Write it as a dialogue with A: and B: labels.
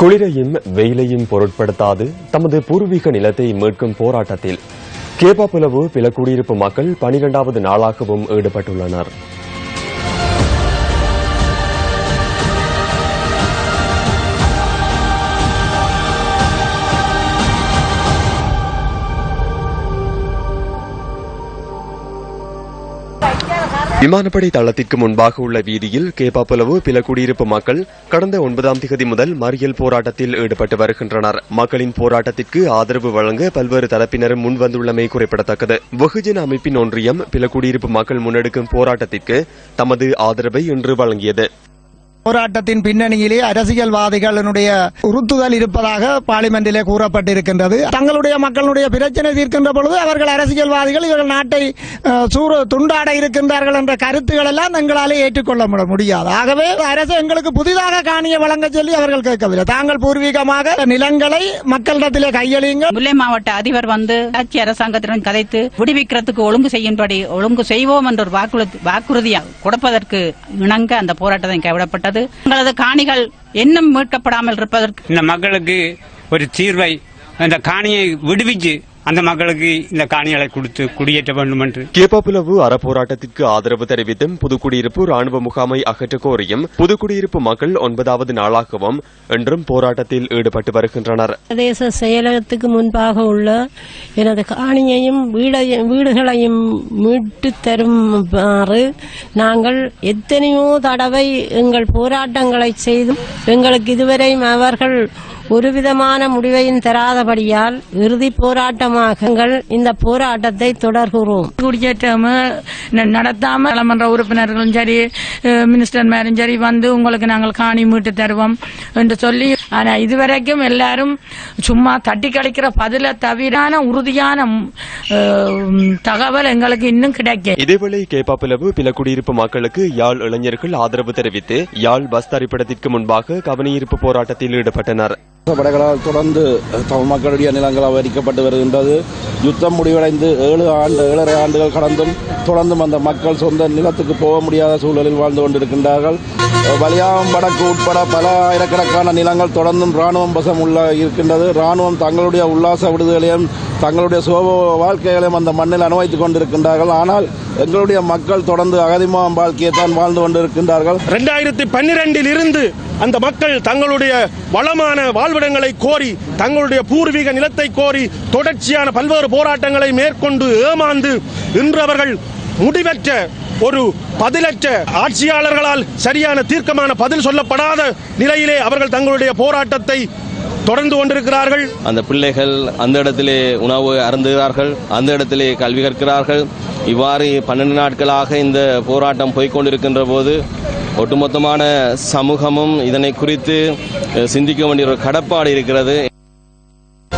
A: குளிரையும் வெயிலையும் பொருட்படுத்தாது தமது பூர்வீக நிலத்தை மீட்கும் போராட்டத்தில். கேப்பாப்புலவு பில குடியிருப்பு மக்கள் பனிரெண்டாவது நாளாகவும் ஈடுபட்டுள்ளனர். விமானப்படை தளத்திற்கு முன்பாக உள்ள வீதியில் கேப்பாப்புலவு பில குடியிருப்பு மக்கள் கடந்த ஒன்பதாம் திகதி முதல் மறியல் போராட்டத்தில் ஈடுபட்டு வருகின்றனர். மக்களின் போராட்டத்திற்கு ஆதரவு வழங்க பல்வேறு தரப்பினரும் முன்வந்துள்ளமை குறிப்பிடத்தக்கது. வெகுஜன அமைப்பின் ஒன்றியம் பில குடியிருப்பு மக்கள் முன்னெடுக்கும் போராட்டத்திற்கு தமது ஆதரவை இன்று வழங்கியது.
B: போராட்டத்தின் பின்னணியிலே அரசியல்வாதிகளினுடைய உறுத்துதல் இருப்பதாக பார்லிமெண்டிலே கூறப்பட்டிருக்கின்றது. தங்களுடைய மக்களுடைய பிரச்சனை தீர்க்கின்ற பொழுது அவர்கள் அரசியல்வாதிகள் இவர்கள் நாட்டை சூறு துண்டாட இருக்கின்றார்கள் என்ற கருத்துக்கள் எல்லாம் எங்களாலே ஏற்றுக்கொள்ள முடியாது. ஆகவே அரசு எங்களுக்கு புதிதாக காணியை வழங்க சொல்லி அவர்கள் கேட்கவில்லை. தாங்கள் பூர்வீகமாக நிலங்களை மக்களிடத்திலே கையளியுங்கள்.
C: முல்லை மாவட்ட அதிபர் வந்து ஆட்சி அரசாங்கத்துடன் கதைத்து விடுவிக்கிறதுக்கு ஒழுங்கு செய்யும்படி ஒழுங்கு செய்வோம் என்ற ஒரு வாக்குறுதி கொடுப்பதற்கு இணங்க அந்த போராட்டத்தை கைவிடப்பட்டது. எங்களது காணிகள் இன்னும் மீட்கப்படாமல் இருப்பதற்கு
D: இந்த மக்களுக்கு ஒரு தீர்வை அந்த காணியை விடுவிச்சு அந்த மக்களுக்கு இந்த காணிகளை கொடுத்து குடியேற்ற வேண்டும் என்று
A: கேப்பாப்புலவு அறப்போராட்டத்திற்கு ஆதரவு தெரிவித்தும் புதுக்குடியிருப்பு ராணுவ முகாமை அகற்றக் கோரியும் புதுக்குடியிருப்பு மக்கள் ஒன்பதாவது நாளாகவும் இன்றும் போராட்டத்தில் ஈடுபட்டு வருகின்றனர்.
E: பிரதேச செயலகத்துக்கு முன்பாக உள்ள எனது காணியையும் வீடையும் வீடுகளையும் மீட்டு தருமாறு நாங்கள் எத்தனையோ தடவை எங்கள் போராட்டங்களை செய்தும் எங்களுக்கு இதுவரையும் அவர்கள் ஒரு விதமான முடிவையும் தராதபடியால் இறுதி போராட்டமாக இந்த போராட்டத்தை தொடர்கிறோம்.
F: குடியேற்றம் நடத்தாம சட்டமன்ற உறுப்பினர்களும் சரி மினிஸ்டர்மாரும் சரி வந்து உங்களுக்கு நாங்கள் காணி மீட்டு தருவோம் என்று சொல்லி ஆனா இதுவரைக்கும் எல்லாரும் சும்மா தட்டி கழிக்கிற பதில தவிரான உறுதியான தகவல் எங்களுக்கு இன்னும் கிடைக்க
A: இதேவேளை கேப்பாப்புலவு பில குடியிருப்பு மக்களுக்கு யாழ் இளைஞர்கள் ஆதரவு தெரிவித்து யாழ் பஸ் தரிப்பிடத்திற்கு முன்பாக கவனியிருப்பு போராட்டத்தில் ஈடுபட்டனர்.
G: படைகளால் தொடர்ந்து தமிழ் மக்களுடைய நிலங்கள் அபகரிக்கப்பட்டு வருகின்றது யுத்தம் முடிவடைந்து ஏழு ஆண்டு ஏழரை ஆண்டுகள் கடந்தும் தொடர்ந்தும் அந்த மக்கள் சொந்த நிலத்துக்கு போக முடியாத சூழலில் வாழ்ந்து கொண்டிருக்கின்றார்கள் வலியாம் வடக்கு உட்பட பல ஆயிரக்கணக்கான நிலங்கள் தொடர்ந்தும் ராணுவம் வசம் உள்ள இருக்கின்றது. ராணுவம் தங்களுடைய உல்லாச விடுதலையும் தங்களுடைய சோப வாழ்க்கைகளையும் அந்த மண்ணில் அனுபவித்துக் கொண்டிருக்கின்றார்கள். ஆனால் எங்களுடைய மக்கள் தொடர்ந்து அகதிமாம் வாழ்க்கையை தான் வாழ்ந்து கொண்டிருக்கின்றார்கள்.
H: ரெண்டாயிரத்தி பன்னிரெண்டில் இருந்து அந்த மக்கள் தங்களுடைய வளமான வாழ்விடங்களை கோரி தங்களுடைய பூர்வீக நிலத்தை கோரி தொடர்ச்சியான பல்வேறு போராட்டங்களை மேற்கொண்டு ஏமாந்து இன்று அவர்கள் முடிவற்ற ஒரு பதிலற்ற ஆட்சியாளர்களால் சரியான தீர்க்கமான பதில் சொல்லப்படாத நிலையிலே அவர்கள் தங்களுடைய போராட்டத்தை தொடர்ந்து கொண்டிருக்கிறார்கள்.
I: அந்த பிள்ளைகள் அந்த இடத்திலே உணவு அருந்துகிறார்கள் அந்த இடத்திலே கல்வி கற்கிறார்கள். இவ்வாறு பன்னெண்டு நாட்களாக இந்த போராட்டம் போய்கொண்டிருக்கின்ற போது ஒட்டுமொத்தமான சமூகமும் இதனை குறித்து சிந்திக்க வேண்டிய ஒரு கடப்பாடு இருக்கிறது.